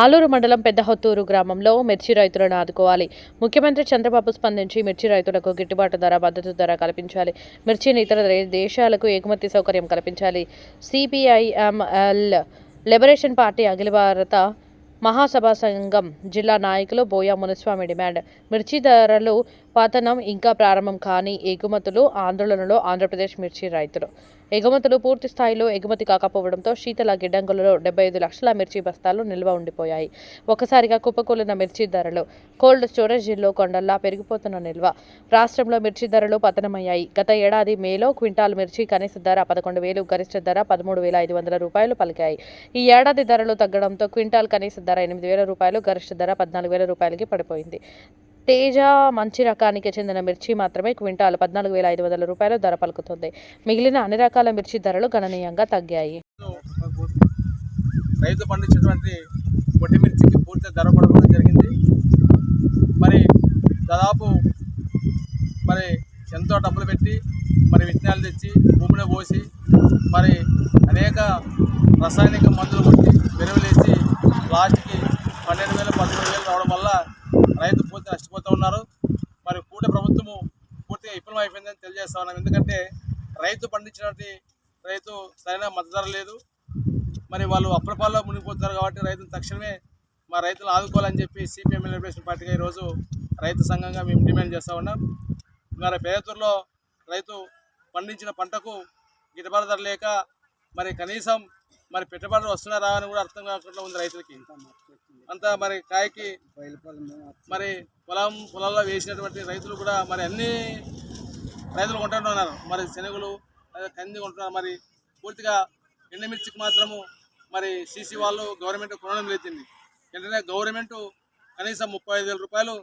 ఆలూరు మండలం పెద్దహొత్తూరు గ్రామంలో మిర్చి రైతులను ఆదుకోవాలి. ముఖ్యమంత్రి చంద్రబాబు స్పందించి మిర్చి రైతులకు గిట్టుబాటు ధర మద్దతు ధర కల్పించాలి. మిర్చిని ఇతర దేశాలకు ఎగుమతి సౌకర్యం కల్పించాలి. సిపిఐఎంఎల్ లిబరేషన్ పార్టీ అఖిల భారత మహాసభా సంఘం జిల్లా నాయకులు బోయా మునుస్వామి డిమాండ్. మిర్చి ధరలు పతనం ఇంకా ప్రారంభం కాని ఎగుమతులు ఆందోళనలో ఆంధ్రప్రదేశ్ మిర్చి రైతులు. ఎగుమతులు పూర్తి స్థాయిలో ఎగుమతి కాకపోవడంతో శీతల గిడ్డంగులలో డెబ్బై ఐదు లక్షల మిర్చి బస్తాలు నిల్వ ఉండిపోయాయి. ఒకసారిగా కుప్పకూలిన మిర్చి ధరలు కోల్డ్ స్టోరేజీల్లో కొండల్లా పెరిగిపోతున్న నిల్వ. రాష్ట్రంలో మిర్చి ధరలు పతనమయ్యాయి. గత ఏడాది మేలో క్వింటాల్ మిర్చి కనీస ధర పదకొండు వేలు గరిష్ట ధర పదమూడు వేల ఐదు వందల రూపాయలు పలికాయి. ఈ ఏడాది ధరలు తగ్గడంతో క్వింటాల్ కనీస ధర ఎనిమిది వేల రూపాయలు గరిష్ట ధర పద్నాలుగు వేల రూపాయలకి పడిపోయింది. తేజ మంచి రకానికి చెందిన మిర్చి మాత్రమే క్వింటాల్ పద్నాలుగు వేల ఐదు వందల రూపాయలు ధర పలుకుతుంది. మిగిలిన అన్ని రకాల మిర్చి ధరలు గణనీయంగా తగ్గాయి. రైతు పండించినటువంటి పొట్టి మిర్చికి పూర్తి ధర పడడం జరిగింది. మరి దాదాపు మరి ఎంతో డబ్బులు పెట్టి మరి విత్తనాలు తెచ్చి భూమిలో పోసి మరి అనేక రసాయనిక మందులు కొట్టి ఎరువులేసి లాస్ట్కి పన్నెండు వేలు పదమూడు వేలు రావడం వల్ల రైతు పూర్తి నష్టపోతూ ఉన్నారు. మరి కూట ప్రభుత్వము పూర్తిగా విఫలం అయిపోయిందని తెలియజేస్తా ఉన్నాం. ఎందుకంటే రైతు పండించినటువంటి రైతు సరైన మద్దతు ధర లేదు. మరి వాళ్ళు అప్రపాల్లో మునిగిపోతున్నారు కాబట్టి రైతులు తక్షణమే మా రైతులు ఆదుకోవాలని చెప్పి సిపిఎం లిబరేషన్ పార్టీగా ఈరోజు రైతు సంఘంగా మేము డిమాండ్ చేస్తూ ఉన్నాం. మరి పేదతూరులో రైతు పండించిన పంటకు గిట్టుబాటు ధర లేక మరి కనీసం మరి పెట్టుబడులు వస్తున్నారా అని కూడా అర్థం కాకుండా ఉంది రైతులకి. అంతా మరి కాయకి మరి పొలం పొలాల్లో వేసినటువంటి రైతులు కూడా మరి అన్ని రైతులు కొంటున్నారు మరి శనగలు కంది కొంటున్నారు. మరి పూర్తిగా ఎండుమిర్చికి మాత్రము మరి సీసీ వాళ్ళు గవర్నమెంట్ కొనడం లేచింది వెంటనే గవర్నమెంట్ కనీసం ముప్పై ఐదు వేల రూపాయలు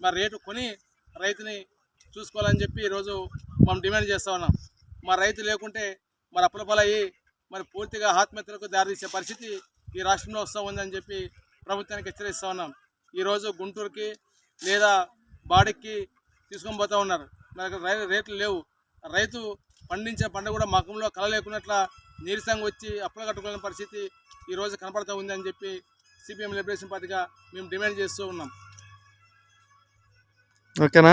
మరి రేటు కొని రైతుని చూసుకోవాలని చెప్పి ఈరోజు మనం డిమాండ్ చేస్తూ ఉన్నాం. మా రైతు లేకుంటే మరి అప్పులపాలయ్యి మరి పూర్తిగా ఆత్మహత్యలకు దారితీసే పరిస్థితి ఈ రాష్ట్రంలో వస్తూ ఉందని చెప్పి ప్రభుత్వానికి హెచ్చరిస్తూ ఉన్నాం. ఈరోజు గుంటూరుకి లేదా బాడికి తీసుకొని పోతూ ఉన్నారు. మరి రై- రేట్లు లేవు. రైతు పండించే పంట కూడా మకంలో కళ లేకున్నట్ల నీరసంగా వచ్చి అప్పులు కట్టుకోలేని పరిస్థితి ఈరోజు కనపడుతూ ఉంది అని చెప్పి సిపిఎం లిబరేషన్ పార్టీగా మేము డిమాండ్ చేస్తూ ఉన్నాం. ఓకేనా?